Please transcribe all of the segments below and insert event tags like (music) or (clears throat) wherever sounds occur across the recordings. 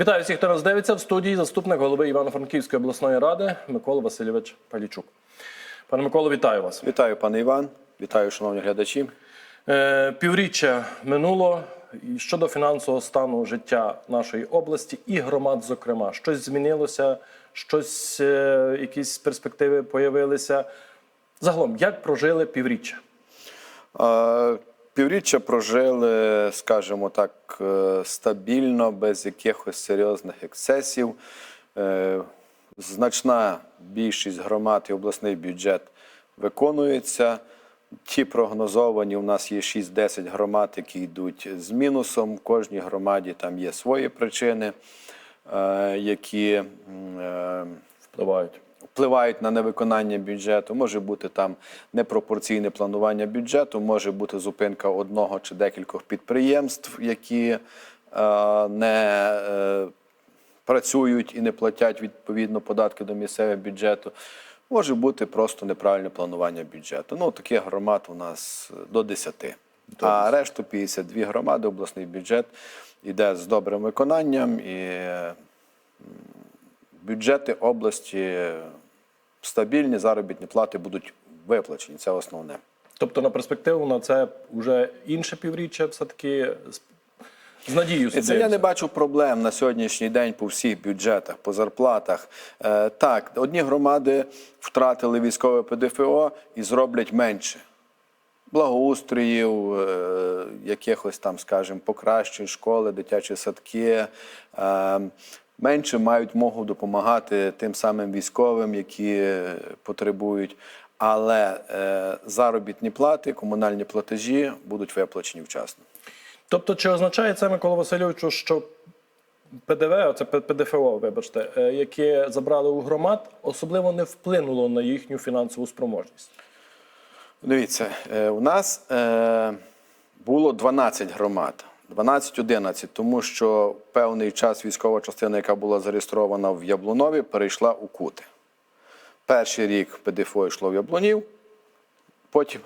Вітаю всіх, хто нас дивиться в студії. Заступник голови Івано-Франківської обласної ради Микола Васильович Палічук. Пане Миколо, вітаю вас. Вітаю, пане Іван. Вітаю, шановні глядачі. Е, півріччя минуло щодо фінансового стану життя нашої області і громад, зокрема, щось змінилося, щось, е, якісь перспективи появилися. Загалом, як прожили півріччя? Півріччя прожили, скажімо так, е, стабільно, без якихось серйозних ексцесів. Е, Значна більшість громад і обласний бюджет виконується. Ті прогнозовані, у нас є 6-10 громад, які йдуть з мінусом. В кожній громаді там є свої причини, е, які Впливають. Впливають на невиконання бюджету. Може бути там непропорційне планування бюджету, може бути зупинка одного чи декількох підприємств, які е, не е, працюють і не платять відповідно податки до місцевого бюджету. Може бути просто неправильне планування бюджету. Ну, таких громад у нас до 10. А решту 52 громади, обласний бюджет йде з добрим виконанням і е, бюджети області стабільні, заробітні плати будуть виплачені. Це основне. Тобто на перспективу на це вже інше півріччя, все-таки з- з надією це я не бачу проблем на сьогоднішній день по всіх бюджетах, по зарплатах. Е, так, одні громади втратили військове ПДФО і зроблять менше. Благоустроїв, е, якихось там, скажімо, покращень школи, дитячі садки. Менше мають могу допомагати тим самим військовим, які е, потребують. Але е, заробітні плати, комунальні платежі будуть виплачені вчасно. Тобто, чи означає це, Микола Васильовичу, що ПДВ, це ПДФО, вибачте, е, яке забрали у громад, особливо не вплинуло на їхню фінансову спроможність? Дивіться, е, у нас е, було 12 громад, 12-11, тому що певний час військова частина, яка була зареєстрована в Яблунові, перейшла у Кути. Перший рік ПДФО йшло в Яблунів, потім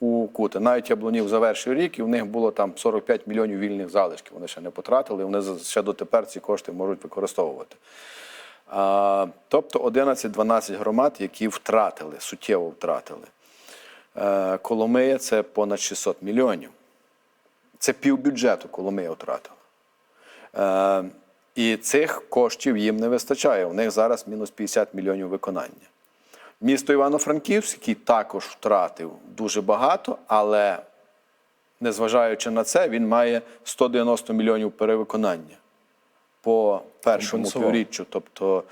у Кути. Навіть Яблунів завершив рік, і в них було там 45 мільйонів вільних залишків. Вони ще не потратили, вони ще дотепер ці кошти можуть використовувати. А, тобто 11-12 громад, які втратили, суттєво втратили. Е, Коломия це понад 600 мільйонів. Це півбюджету Коломия втратила. Е, І цих коштів їм не вистачає. У них зараз мінус 50 мільйонів виконання. Місто Івано-Франківськ, який також втратив дуже багато, але незважаючи на це, він має 190 мільйонів перевиконання по першому Компенсував. півріччю, тобто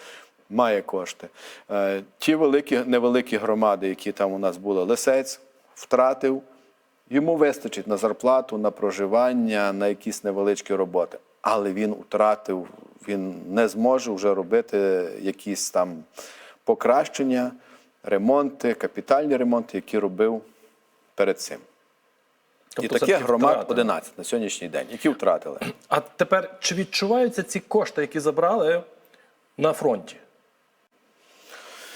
має кошти. Е, Ті великі, невеликі громади, які там у нас були, Лисець втратив, йому вистачить на зарплату, на проживання, на якісь невеличкі роботи. Але він втратив, він не зможе вже робити якісь там покращення, ремонти, капітальні ремонти, які робив перед цим. Тобто І таких громад втратили. 11 на сьогоднішній день, які втратили. А тепер чи відчуваються ці кошти, які забрали на фронті?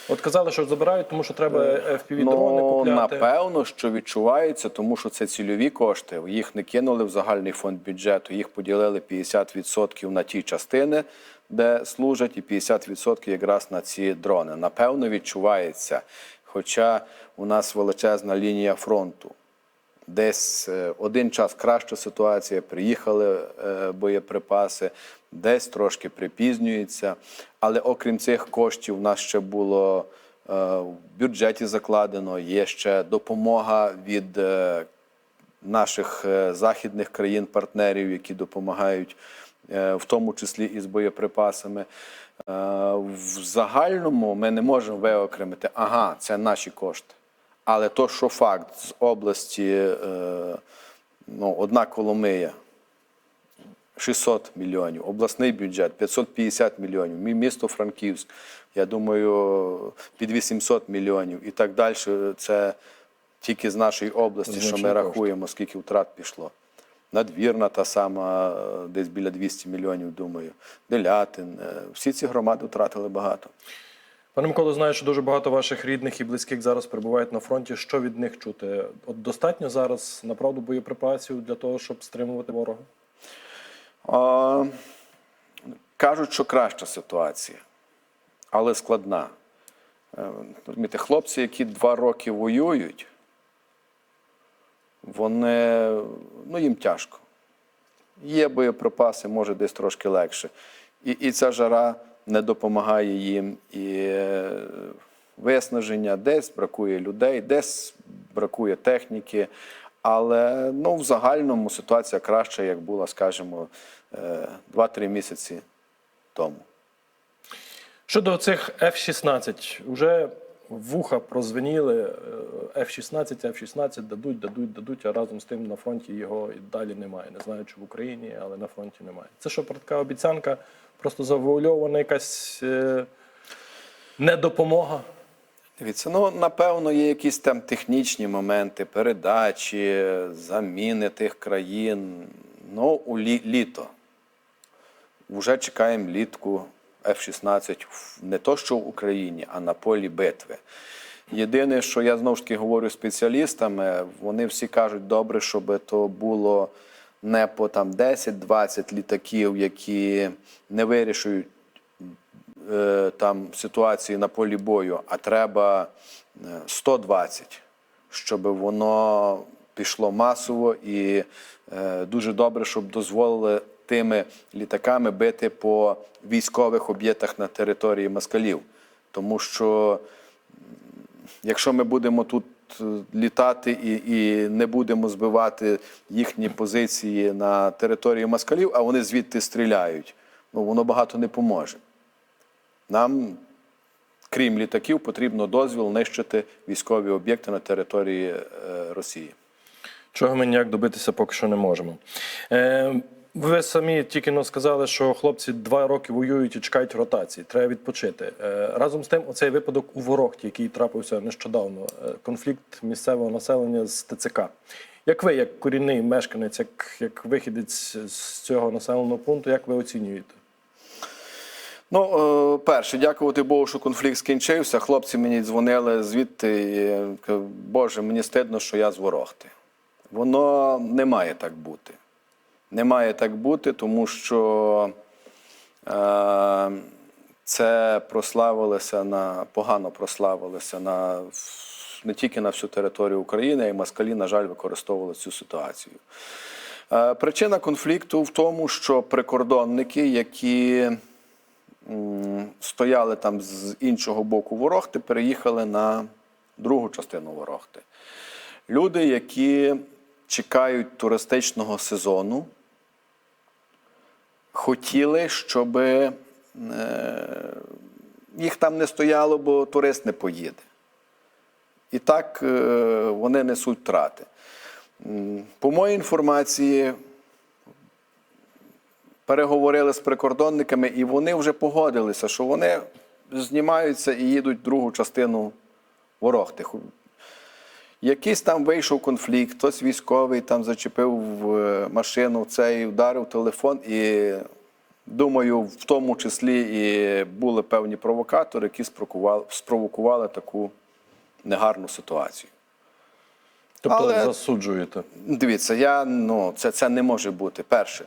От казали, що забирають, тому що треба fpv дрони Ну, купляти. напевно, що відчувається, тому що це цільові кошти. Їх не кинули в загальний фонд бюджету, їх поділили 50% на ті частини, де служать, і 50% якраз на ці дрони. Напевно, відчувається. Хоча у нас величезна лінія фронту. Десь е, один час краща ситуація, приїхали е, боєприпаси, десь трошки припізнюється. Але окрім цих коштів, у нас ще було е, в бюджеті закладено, є ще допомога від е, наших е, західних країн-партнерів, які допомагають, в тому числі і з боєприпасами. В загальному ми не можемо виокремити, ага, це наші кошти. Але то, що факт з області, ну, одна Коломия 600 мільйонів, обласний бюджет 550 мільйонів, місто Франківськ, я думаю, під 800 мільйонів і так далі. Це тільки з нашої області, що ми кошти. рахуємо, скільки втрат пішло. Надвірна та сама, десь біля 200 мільйонів, думаю. Делятин. е, Всі ці громади втратили багато. Пане Миколо, знаю, що дуже багато ваших рідних і близьких зараз перебувають на фронті. Що від них чути? От достатньо зараз направду боєприпасів для того, щоб стримувати ворога? Кажуть, що краща ситуація, але складна. Е, Розумієте, хлопці, які два роки воюють, вони ну, їм тяжко. Є боєприпаси, може десь трошки легше. І, і ця жара не допомагає їм. І е, виснаження, десь бракує людей, десь бракує техніки. Але ну, в загальному ситуація краща, як була, скажімо, е, 2-3 місяці тому. Щодо цих F-16, вже вуха прозвеніли. е, F-16, F-16 дадуть, дадуть, дадуть, а разом з тим на фронті його і далі немає. Не знаю, чи в Україні, але на фронті немає. Це що така обіцянка, просто завуальована якась е, недопомога. Дивіться, ну напевно, є якісь там технічні моменти, передачі, заміни тих країн. Ну, у лі- літо. Вже чекаємо літку F-16 не то, що в Україні, а на полі битви. Єдине, що я знову ж таки говорю спеціалістами, вони всі кажуть, добре, щоб то було не по там 10-20 літаків, які не вирішують там ситуації на полі бою, а треба е, 120, щоб воно пішло масово і е, дуже добре, щоб дозволили тими літаками бити по військових об'єктах на території москалів. Тому що якщо ми будемо тут е, літати і, і не будемо збивати їхні позиції на території москалів, а вони звідти стріляють, ну воно багато не поможе. Нам, крім літаків, потрібно дозвіл нищити військові об'єкти на території е, Росії. Чого ми ніяк добитися поки що не можемо. Е, ви самі тільки но сказали, що хлопці два роки воюють і чекають ротації. Треба відпочити. Е, разом з тим, оцей випадок у Ворохті, який трапився нещодавно, е, конфлікт місцевого населення з ТЦК. Як ви, як корінний мешканець, як, як вихідець з цього населеного пункту, як ви оцінюєте? Ну, е, перше, дякувати Богу, що конфлікт скінчився. Хлопці мені дзвонили звідти. І, е, Боже, мені стидно, що я з Ворохти. Воно не має так бути. Не має так бути, тому що е, це прославилося на погано прославилося на не тільки на всю територію України, й москалі, на жаль, використовували цю ситуацію. Е, Причина конфлікту в тому, що прикордонники, які стояли там з іншого боку Ворохти, переїхали на другу частину Ворохти. Люди, які чекають туристичного сезону, хотіли, щоб е, їх там не стояло, бо турист не поїде. І так е, вони несуть втрати. По моїй інформації, переговорили з прикордонниками, і вони вже погодилися, що вони знімаються і їдуть в другу частину Ворохти. Ху- Якийсь там вийшов конфлікт, хтось військовий там зачепив е, машину цей, вдарив телефон, і думаю, в тому числі і були певні провокатори, які спровокували, таку негарну ситуацію. Тобто Але- засуджуєте. Дивіться, я ну це, це не може бути. Перше,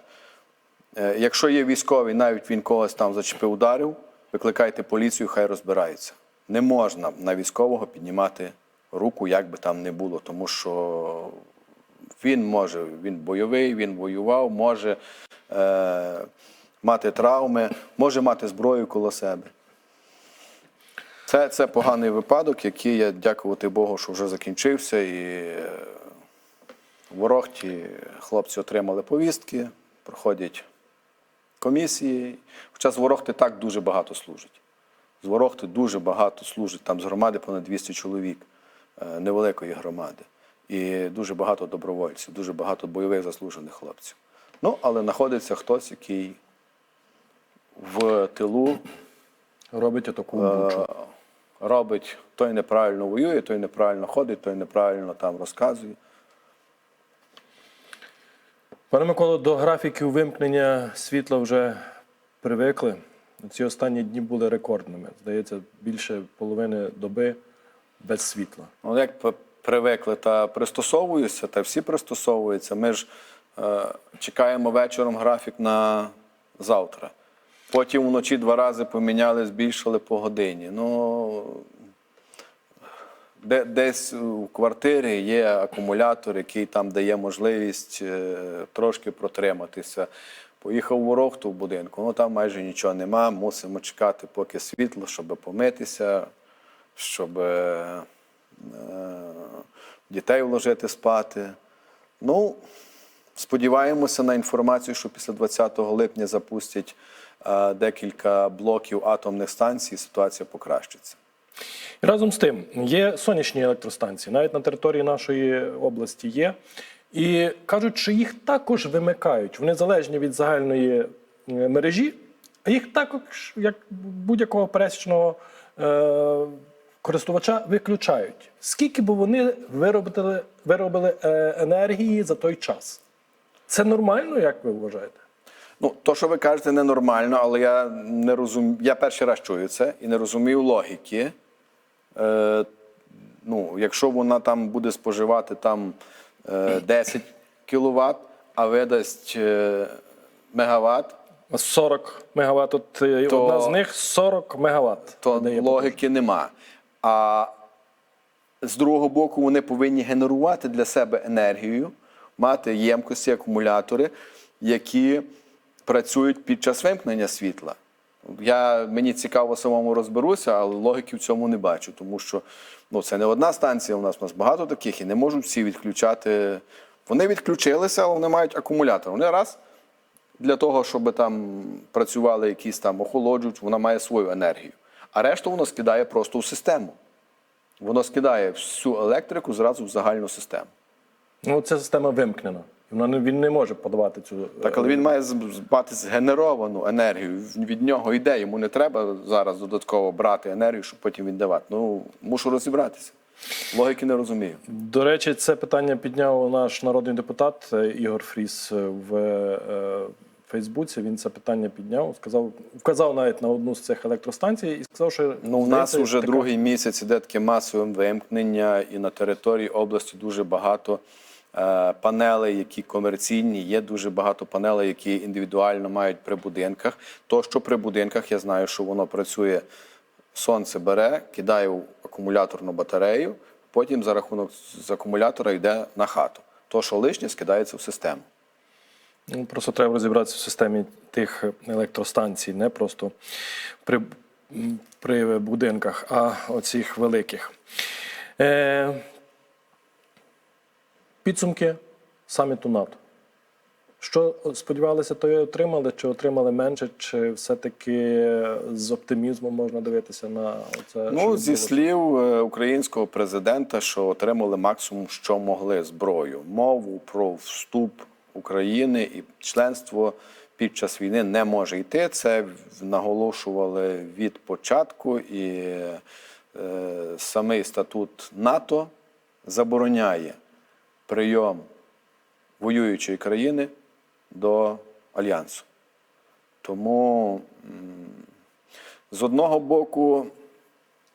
якщо є військовий, навіть він когось там зачепив, ударив, викликайте поліцію, хай розбирається. Не можна на військового піднімати руку, як би там не було, тому що він може, він бойовий, він воював, може е, мати травми, може мати зброю коло себе. Це, це поганий випадок, який я дякувати Богу, що вже закінчився. І е, в Ворохті хлопці отримали повістки, проходять комісії. Хоча з Ворохти так дуже багато служить. З Ворохти дуже багато служить, там з громади понад 200 чоловік, е, невеликої громади. І дуже багато добровольців, дуже багато бойових заслужених хлопців. Ну, але знаходиться хтось, який в тилу Робить таку бучу. Е, робить, той неправильно воює, той неправильно ходить, той неправильно там розказує. Пане Миколо, до графіків вимкнення світла вже привикли. Ці останні дні були рекордними. Здається, більше половини доби без світла. Ну, як привикли та пристосовуються, та всі пристосовуються. Ми ж е, чекаємо вечором графік на завтра. Потім вночі два рази поміняли, збільшили по годині. Ну, де, десь у квартирі є акумулятор, який там дає можливість е, трошки протриматися. Поїхав в Ворохту в будинку, ну там майже нічого нема. Мусимо чекати, поки світло, щоб помитися, щоб е, дітей вложити спати. Ну, сподіваємося на інформацію, що після 20 липня запустять е, декілька блоків атомних станцій, і ситуація покращиться. Разом з тим є сонячні електростанції, навіть на території нашої області є. І кажуть, що їх також вимикають. Вони залежні від загальної е, мережі, а їх також, як будь-якого пересічного е, користувача, виключають. Скільки б вони виробили, виробили е, енергії за той час? Це нормально, як ви вважаєте? Ну, то, що ви кажете, ненормально, але я не розумію. Я перший раз чую це і не розумію логіки. Е, ну, якщо вона там буде споживати там е, 10 кВт, а видасть е, мегаватт, 40 мегаватт. От е, То- одна з них 40 мегаватт. то логіки нема. А з другого боку, вони повинні генерувати для себе енергію, мати ємкості, акумулятори, які працюють під час вимкнення світла. Я, мені цікаво самому розберуся, але логіки в цьому не бачу, тому що ну, це не одна станція, у нас, у нас багато таких і не можуть всі відключати. Вони відключилися, але вони мають акумулятор. Вони раз для того, щоб там працювали якісь там охолоджують, вона має свою енергію. А решту воно скидає просто в систему. Воно скидає всю електрику зразу в загальну систему. Ну, ця система вимкнена. Вона не, він не може подавати цю. Так, але він має мати згенеровану енергію. Від нього йде. Йому не треба зараз додатково брати енергію, щоб потім віддавати. Ну, мушу розібратися. Логіки не розумію. До речі, це питання підняв наш народний депутат е, Ігор Фріс е, в е, Фейсбуці. Він це питання підняв, сказав, вказав навіть на одну з цих електростанцій і сказав, що Ну, у нас вже така- другий місяць іде таке масове вимкнення, і на території області дуже багато е, панелей, які комерційні. Є дуже багато панелей, які індивідуально мають при будинках. То, що при будинках, я знаю, що воно працює. Сонце бере, кидає в акумуляторну батарею, потім за рахунок з акумулятора йде на хату. То, що лишнє, скидається в систему. Ну, просто треба розібратися в системі тих електростанцій, не просто при, при будинках, а оцих великих. Е, підсумки саміту НАТО. Що сподівалися, то і отримали, чи отримали менше, чи все-таки з оптимізмом можна дивитися на це? Ну, зі слів е, українського президента, що отримали максимум, що могли зброю. Мову про вступ України і членство під час війни не може йти. Це наголошували від початку, і е, самий статут НАТО забороняє прийом воюючої країни до альянсу. Тому з одного боку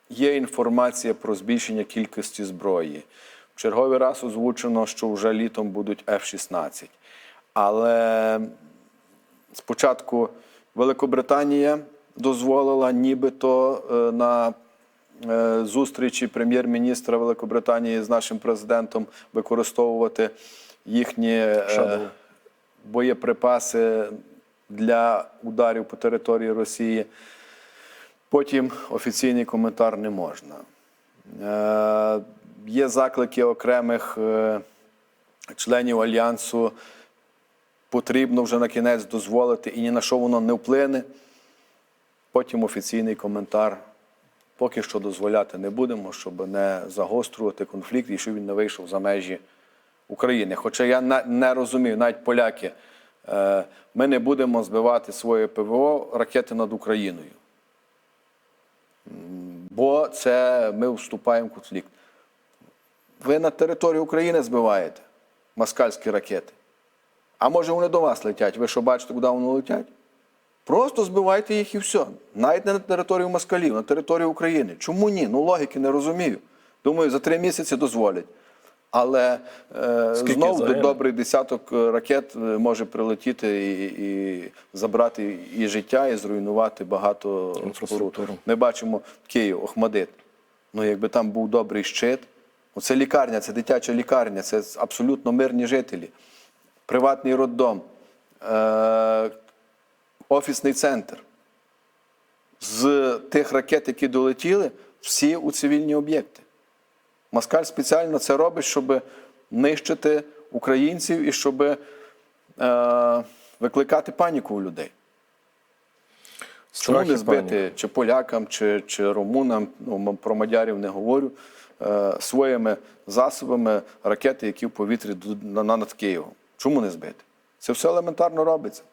є інформація про збільшення кількості зброї. В черговий раз озвучено, що вже літом будуть F-16. Але спочатку Великобританія дозволила нібито е, на зустрічі прем'єр-міністра Великобританії з нашим президентом використовувати їхні е, боєприпаси для ударів по території Росії. Потім офіційний коментар не можна. Е, є заклики окремих е, членів альянсу. Потрібно вже на кінець дозволити і ні на що воно не вплине. Потім офіційний коментар. Поки що дозволяти не будемо, щоб не загострювати конфлікт і щоб він не вийшов за межі України. Хоча я не розумію, навіть поляки, е, ми не будемо збивати своє ПВО ракети над Україною. Бо це ми вступаємо в конфлікт. Ви на територію України збиваєте москальські ракети. А може вони до вас летять? Ви що бачите, куди вони летять? Просто збивайте їх і все. Навіть не на територію москалів, на територію України. Чому ні? Ну логіки не розумію. Думаю, за три місяці дозволять. Але е, Скільки знов загине? добрий десяток е, ракет е, може прилетіти і, і забрати і життя, і зруйнувати багато споруд. Ми бачимо Київ, Охмадит. Ну, якби там був добрий щит, це лікарня, це дитяча лікарня, це абсолютно мирні жителі, приватний роддом, е- офісний центр. З тих ракет, які долетіли, всі у цивільні об'єкти. Москаль спеціально це робить, щоб нищити українців і щоб е, викликати паніку у людей. Чому не збити паніка. чи полякам, чи, чи румунам, ну про мадярів не говорю, е, своїми засобами ракети, які в повітрі над Києвом? Чому не збити? Це все елементарно робиться.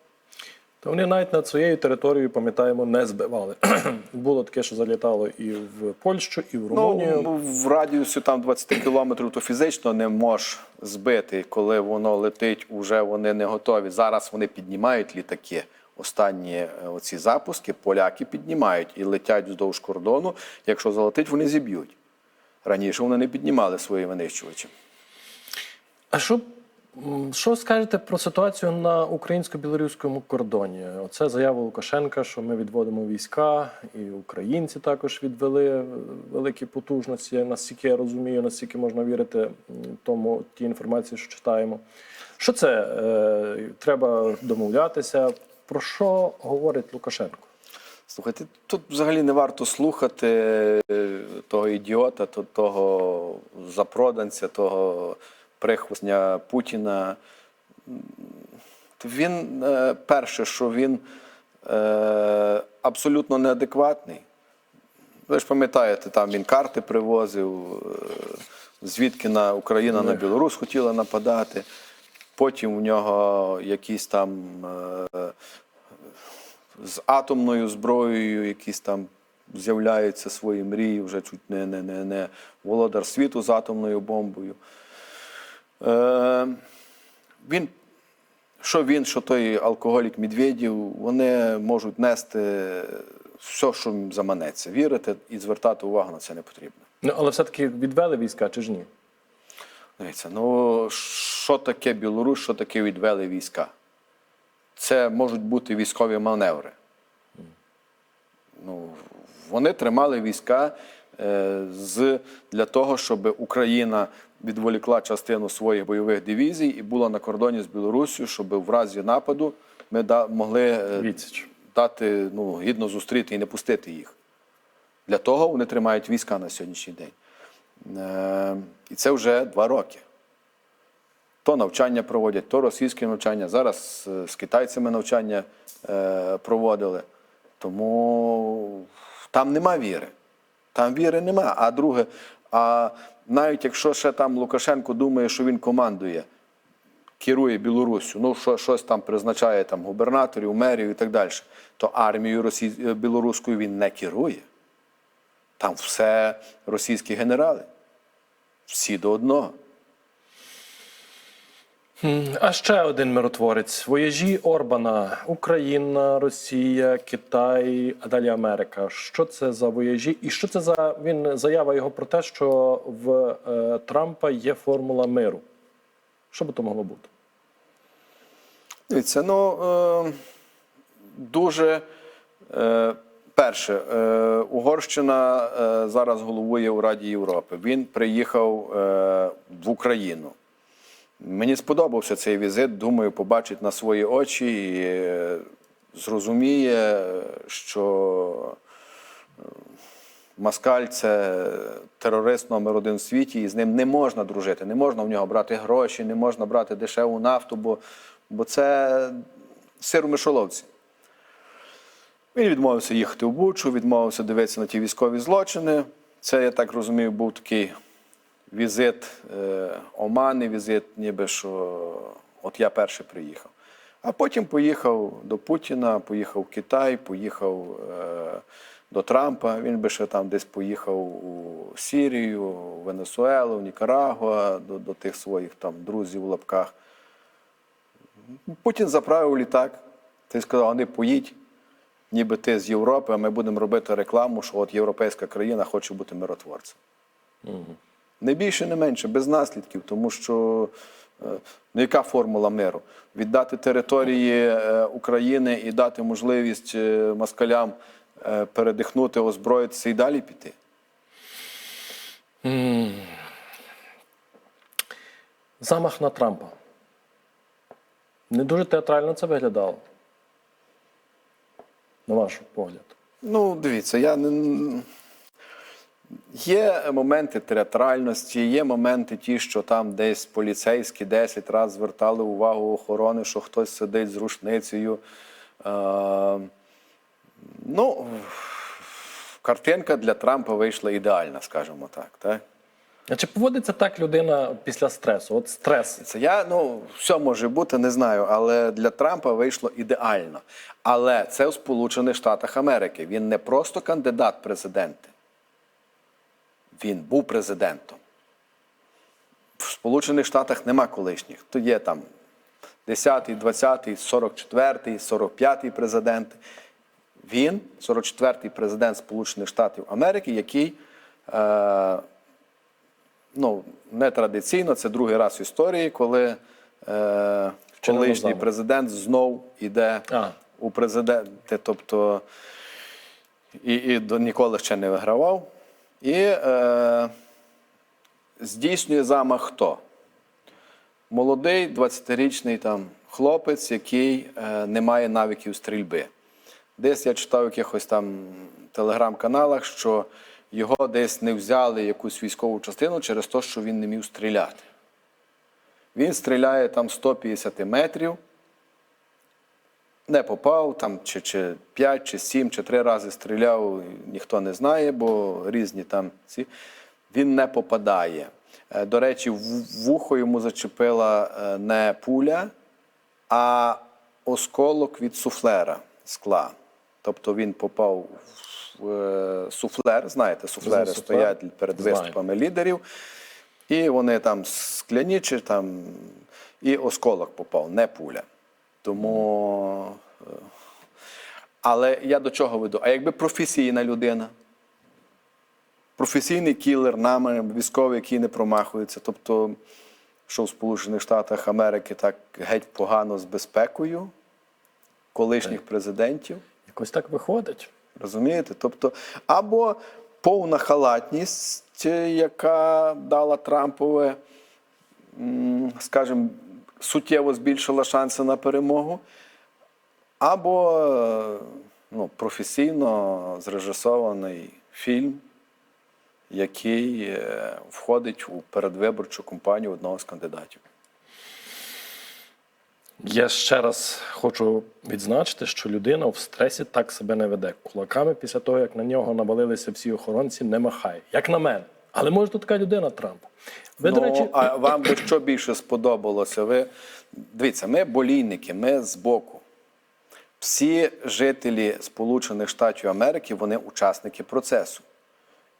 Та вони навіть над своєю територією, пам'ятаємо, не збивали. (clears throat) Було таке, що залітало і в Польщу, і в Румунію. Ну, в радіусі там 20 кілометрів то фізично не можеш збити, коли воно летить, уже вони не готові. Зараз вони піднімають літаки. Останні е, оці запуски поляки піднімають і летять вздовж кордону. Якщо залетить, вони зіб'ють. Раніше вони не піднімали свої винищувачі. А що, що скажете про ситуацію на українсько-білоруському кордоні? Оце заява Лукашенка, що ми відводимо війська, і українці також відвели е, великі потужності. Наскільки я розумію, наскільки можна вірити тому тій інформації, що читаємо. Що це? Е, треба домовлятися. Про що говорить Лукашенко? Слухайте, тут взагалі не варто слухати е, того ідіота, того запроданця, того прихвостня Путіна. Він е, перше, що він е, абсолютно неадекватний. Ви ж пам'ятаєте, там він карти привозив, е, звідки на Україна на Білорусь хотіла нападати. Потім у нього якісь там з атомною зброєю, якісь там з'являються свої мрії, вже чуть не, не, не, не володар світу з атомною бомбою. Е, він, що він, що той алкоголік Медведєв, вони можуть нести все, що їм заманеться. Вірити і звертати увагу на це не потрібно. Ну, але все-таки відвели війська чи ж ні? Дивіться, ну що таке Білорусь, що таке відвели війська? Це можуть бути військові маневри. Ну, вони тримали війська е, з, для того, щоб Україна відволікла частину своїх бойових дивізій і була на кордоні з Білоруссю, щоб в разі нападу ми могли е, Відсіч. дати ну, гідно зустріти і не пустити їх. Для того вони тримають війська на сьогоднішній день. Е, і це вже два роки. То навчання проводять, то російське навчання. Зараз е, з китайцями навчання е, проводили. Тому там нема віри. Там віри нема. А друге, а навіть якщо ще там Лукашенко думає, що він командує, керує Білоруссю, ну що, щось там призначає там губернаторів, мерів і так далі, то армією росій... е, білоруською він не керує. Там все російські генерали. Всі до одного. А ще один миротворець. Вояжі Орбана, Україна, Росія, Китай, а далі Америка. Що це за вояжі? І що це за він заява його про те, що в е, Трампа є формула миру? Що би то могло бути? Дивіться, ну е, дуже е, перше, е, Угорщина е, зараз головує у Раді Європи. Він приїхав е, в Україну. Мені сподобався цей візит. Думаю, побачить на свої очі і е, зрозуміє, що е, Маскаль це терорист номер один в світі, і з ним не можна дружити, не можна в нього брати гроші, не можна брати дешеву нафту, бо, бо це сир у мишоловці. Він відмовився їхати в Бучу, відмовився дивитися на ті військові злочини. Це, я так розумію, був такий візит е, Омани, візит, ніби що от я перший приїхав. А потім поїхав до Путіна, поїхав в Китай, поїхав е, до Трампа. Він би ще там десь поїхав у Сірію, в Венесуелу, в Нікарагуа, до, до тих своїх там друзів в лапках. Путін заправив літак. Ти сказав, не поїдь, ніби ти з Європи, а ми будемо робити рекламу, що от європейська країна хоче бути миротворцем. Не більше, не менше, без наслідків, тому що е, ну, яка формула миру? Віддати території е, України і дати можливість е, москалям передихнути, озброїтися і далі піти. Замах на Трампа. Не дуже театрально це виглядало. На ваш погляд. Ну, дивіться, я не. Є моменти театральності, є моменти ті, що там десь поліцейські 10 разів звертали увагу охорони, що хтось сидить з рушницею. Е, ну, картинка для Трампа вийшла ідеальна, скажімо так. так? А чи поводиться так людина після стресу? От стрес. Це я, ну, все може бути, не знаю, але для Трампа вийшло ідеально. Але це у Сполучених Штатах Америки. Він не просто кандидат в президенти. Він був президентом. В Сполучених Штатах нема колишніх. То є там 10-й, 20-й, 44-й, 45-й президент. Він 44-й президент Сполучених Штатів Америки, який е, ну, нетрадиційно, це другий раз в історії, коли е, колишній президент знов іде А. у президенти, тобто і, і ніколи ще не вигравав. І е, здійснює замах хто? Молодий 20-річний там хлопець, який е, не має навиків стрільби. Десь я читав в якихось там телеграм-каналах, що його десь не взяли якусь військову частину через те, що він не міг стріляти. Він стріляє там 150 метрів, не попав, там чи, чи 5, чи 7, чи 3 рази стріляв, ніхто не знає, бо різні там ці. Він не попадає. Е, До речі, вухо йому зачепила е, не пуля, а осколок від суфлера скла. Тобто він попав в е, суфлер. Знаєте, суфлери Суфлер? стоять перед Знаю. виступами лідерів. І вони там скляні, чи там, і осколок попав, не пуля. Тому. е, Але я до чого веду? А якби професійна людина, професійний кілер, нами, військовий, який не промахується, тобто, що в Сполучених Штатах Америки так геть погано з безпекою колишніх президентів. Якось так виходить. Розумієте? Тобто, або повна халатність, яка дала Трампове, скажімо, суттєво збільшила шанси на перемогу, або ну, професійно зрежисований фільм, який е, входить у передвиборчу кампанію одного з кандидатів. Я ще раз хочу відзначити, що людина в стресі так себе не веде. Кулаками після того, як на нього навалилися всі охоронці, не махає. Як на мене. Але може тут така людина Трамп. Ви, ну, до речі, а вам би що більше сподобалося? Ви дивіться, ми болійники, ми збоку. Всі жителі Сполучених Штатів Америки вони учасники процесу.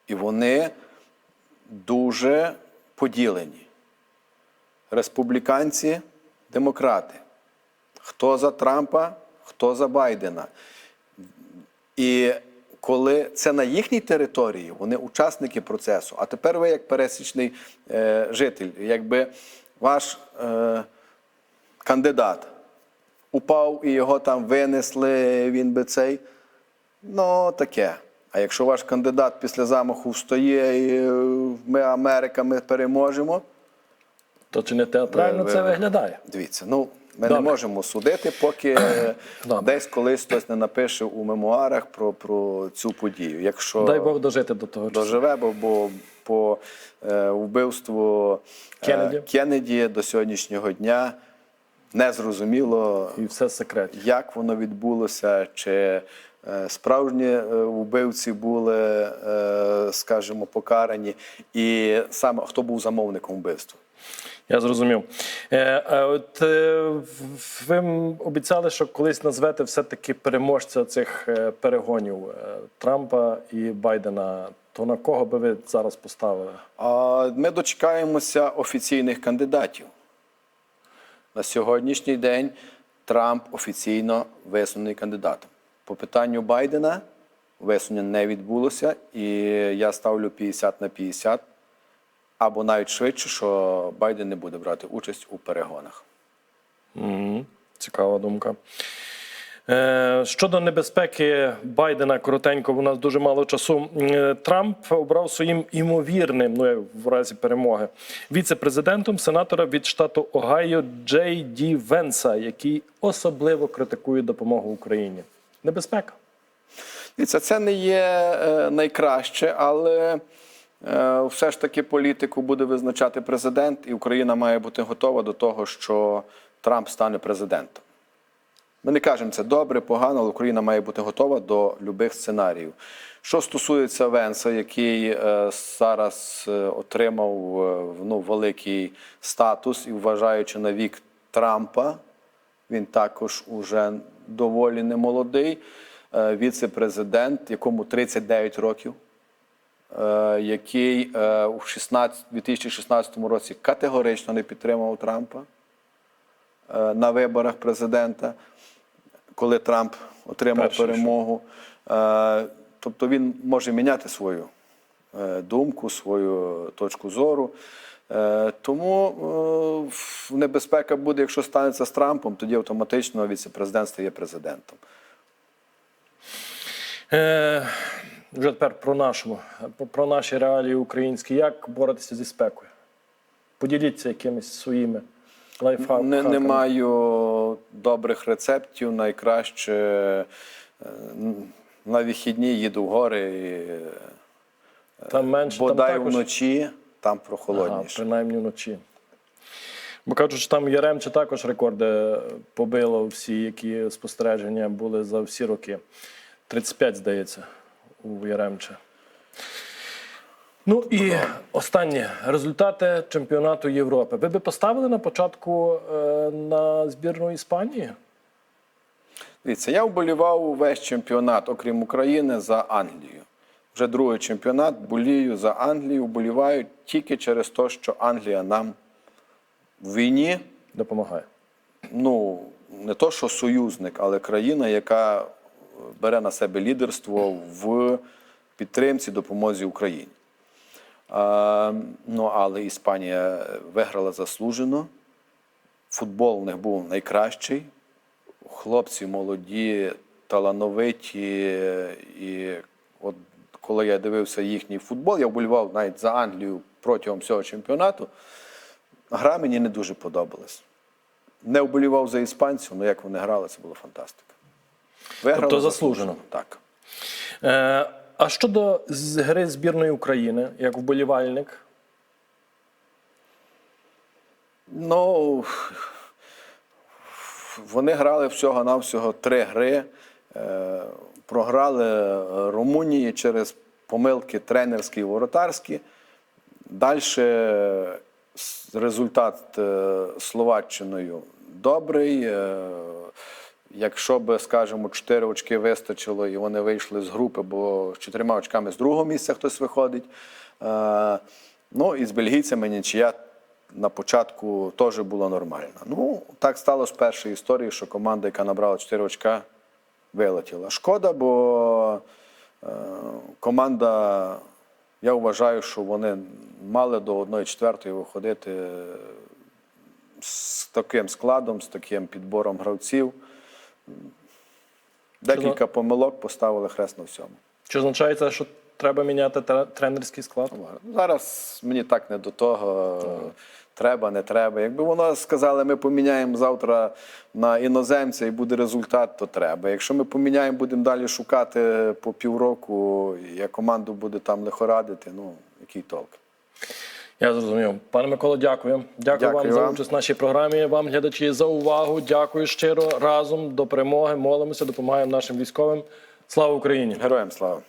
І вони дуже поділені. Республіканці, демократи. Хто за Трампа, хто за Байдена. І коли це на їхній території, вони учасники процесу. А тепер ви, як пересічний е, житель, якби ваш е, кандидат упав і його там винесли, він би цей. Ну, таке. А якщо ваш кандидат після замаху встає і е, ми Америка, ми переможемо. то чи не театрально ви- це виглядає? Дивіться, ну ми Добре. не можемо судити, поки е, (clears throat) Добре. десь колись хтось не напише у мемуарах про, про цю подію. Якщо Дай Бог дожити до того доживе, бо, бо по е, вбивству е, Кеннеді. Кеннеді до сьогоднішнього дня не зрозуміло, І все секрет. як воно відбулося, чи е, справжні е, вбивці були, е, скажімо, покарані, і саме хто був замовником вбивства. Я зрозумів. Е, е, от е, ви обіцяли, що колись назвете все-таки переможця цих перегонів Трампа і Байдена. То на кого би ви зараз поставили? Ми дочекаємося офіційних кандидатів. На сьогоднішній день Трамп офіційно висунений кандидатом. По питанню Байдена висунення не відбулося, і я ставлю 50 на 50 або навіть швидше, що Байден не буде брати участь у перегонах. Мгм. Цікава думка. Е, Щодо небезпеки Байдена, коротенько, у нас дуже мало часу. Е, Трамп обрав своїм імовірним, ну в разі перемоги, віце-президентом сенатора від штату Огайо Джей Ді Венса, який особливо критикує допомогу Україні. Небезпека. Дивіться, це не є е, найкраще, але все ж таки політику буде визначати президент, і Україна має бути готова до того, що Трамп стане президентом. Ми не кажемо це добре, погано, але Україна має бути готова до любих сценаріїв. Що стосується Венса, який е, зараз е, отримав е, ну, великий статус і вважаючи на вік Трампа, він також уже доволі немолодий, е, віце-президент, якому 39 років, е, який е, у 16 2016 році категорично не підтримав Трампа е, на виборах президента, коли Трамп отримав Перший, перемогу. Е, Тобто він може міняти свою е, думку, свою точку зору. Е, Тому е, небезпека буде, якщо станеться з Трампом, тоді автоматично віце-президент стає президентом. Е, вже тепер про нашу, про- наші реалії українські. Як боротися зі спекою? Поділіться якимись своїми лайфхаками. Не, не маю добрих рецептів. Найкраще е, на вихідні їду в гори, і, е, Там менше, там бодай також... вночі, там Ага, прохолодніше. принаймні вночі. Бо кажуть, що там Яремче також рекорди побило всі, які спостереження були за всі роки. 35, здається, у Яремче. Ну і останнє результати чемпіонату Європи. Ви би поставили на початку е, на збірну Іспанії? Дивіться, я вболівав увесь чемпіонат, окрім України, за Англію. Вже другий чемпіонат болію за Англію, вболіваю тільки через те, що Англія нам в війні, Допомагає. ну не то, що союзник, але країна, яка бере на себе лідерство в підтримці, допомозі Україні. Ну, але Іспанія виграла заслужено. Футбол у них був найкращий. Хлопці молоді, талановиті. І от коли я дивився їхній футбол, я вболівав навіть за Англію протягом всього чемпіонату. Гра мені не дуже подобалась. Не вболівав за іспанців, але як вони грали, це було фантастика. Виграли Тобто заслужено. Так. Е, а щодо гри збірної України, як вболівальник, Ну, вони грали всього-навсього три гри. Е, Програли е, Румунії через помилки тренерські і воротарські. Далі результат е, Словаччиною добрий. Е, Якщо б, скажімо, 4 очки вистачило і вони вийшли з групи, бо з чотирма очками з другого місця хтось виходить. Е, Ну і з бельгійцями нічия на початку теж була нормальна. Ну, так сталося в першій історії, що команда, яка набрала 4 очка, вилетіла. Шкода, бо е, команда, я вважаю, що вони мали до 1-4 виходити з таким складом, з таким підбором гравців. Декілька помилок поставили хрест на всьому. чи означає це, що треба міняти тренерський склад? Зараз мені так не до того. Треба, не треба. Якби воно сказали, ми поміняємо завтра на іноземця і буде результат, то треба. Якщо ми поміняємо, будемо далі шукати по півроку, і команду буде там лихорадити, ну який толк. Я зрозумів. Пане Миколо, дякую. Дякую, Дякую вам за участь в нашій програмі. Вам, глядачі, за увагу. Дякую щиро. Разом до перемоги. Молимося, допомагаємо нашим військовим. Слава Україні! Героям слава!